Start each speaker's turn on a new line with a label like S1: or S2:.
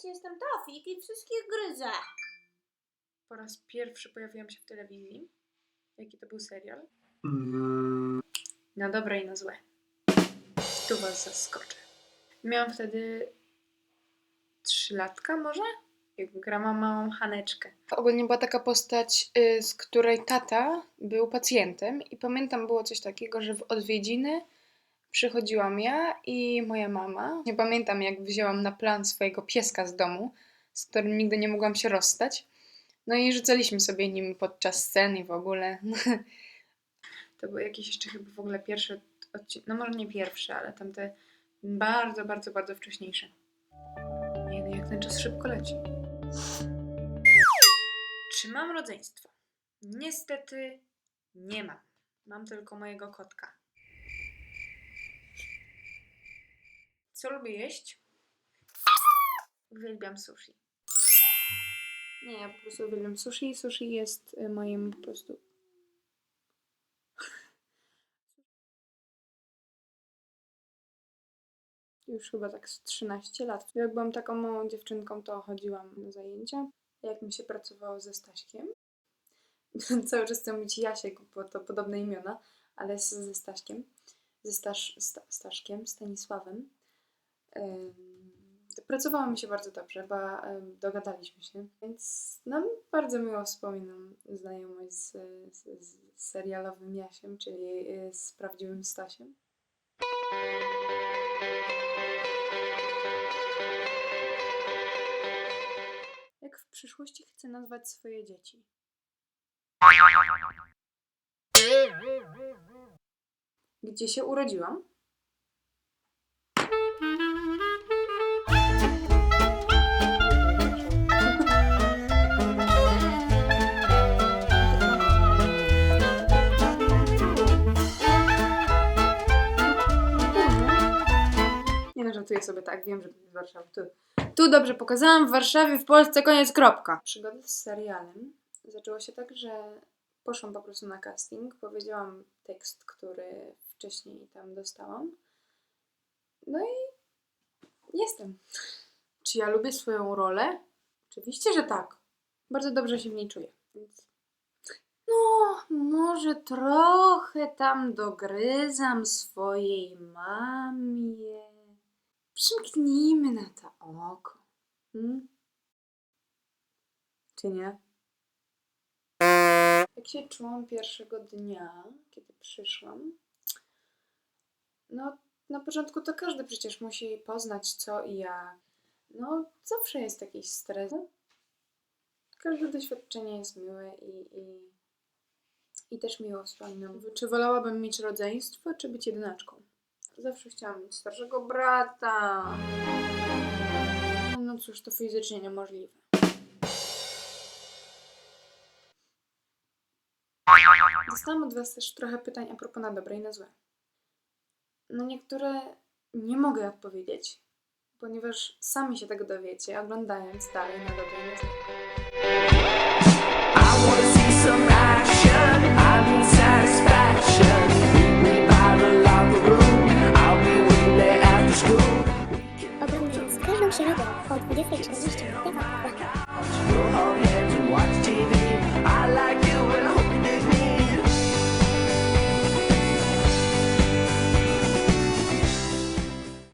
S1: Cześć, jestem Tofik i wszystkich gryzę.
S2: Po raz pierwszy pojawiłam się w telewizji. Jaki to był serial? Na dobre i na złe. Tu was zaskoczę. Miałam wtedy trzylatka może? Jak grałam małą Haneczkę. Ogólnie była taka postać, y, z której tata był pacjentem i pamiętam było coś takiego, że w odwiedziny przychodziłam ja i moja mama. Nie pamiętam jak wzięłam na plan swojego pieska z domu, z którym nigdy nie mogłam się rozstać. No i rzucaliśmy sobie nim podczas scen i w ogóle. To był jakiś jeszcze chyba w ogóle pierwszy odcinek, no może nie pierwszy, ale tamte bardzo, bardzo, bardzo wcześniejsze. Nie no, jak ten czas szybko leci. Czy mam rodzeństwo? Niestety nie mam. Mam tylko mojego kotka. Co lubię jeść? Uwielbiam sushi. Nie, ja po prostu uwielbiam sushi. Sushi jest y, moim po prostu już chyba tak z 13 lat. Jak byłam taką małą dziewczynką, to chodziłam na zajęcia. Jak mi się pracowało ze Staśkiem. Cały czas chcę mówić Jasiek, bo to podobne imiona, ale ze Staśkiem. Ze Stasz, sta, Staszkiem, Stanisławem. Pracowało mi się bardzo dobrze, bo dogadaliśmy się, więc no, bardzo miło wspominam znajomość z, z, z serialowym Jasiem, czyli y, z prawdziwym Stasiem. Jak w przyszłości chcę nazwać swoje dzieci? Gdzie się urodziłam? Żartuję sobie tak, wiem, że to jest Warszawa. Tu, tu dobrze pokazałam, w Warszawie, w Polsce, koniec, kropka. Przygody z serialem zaczęło się tak, że poszłam po prostu na casting, powiedziałam tekst, który wcześniej tam dostałam. No i jestem. Czy ja lubię swoją rolę? Oczywiście, że tak. Bardzo dobrze się w niej czuję. Więc... No, może trochę tam dogryzam swojej mamie. Przymknijmy na to oko. Hmm? Czy nie? Jak się czułam pierwszego dnia, kiedy przyszłam? No, na początku to każdy przecież musi poznać co i jak. No, zawsze jest jakiś stres. Każde doświadczenie jest miłe i, i, i też miło wspominam. Czy wolałabym mieć rodzeństwo, czy być jedynaczką? Zawsze chciałam mieć starszego brata. No cóż, to fizycznie niemożliwe. Dostałam od Was też trochę pytań a propos na dobre i na złe. Na niektóre nie mogę odpowiedzieć, ponieważ sami się tego dowiecie, oglądając dalej na dobre i na złe.
S3: hemşire de korkunca seçilmişti.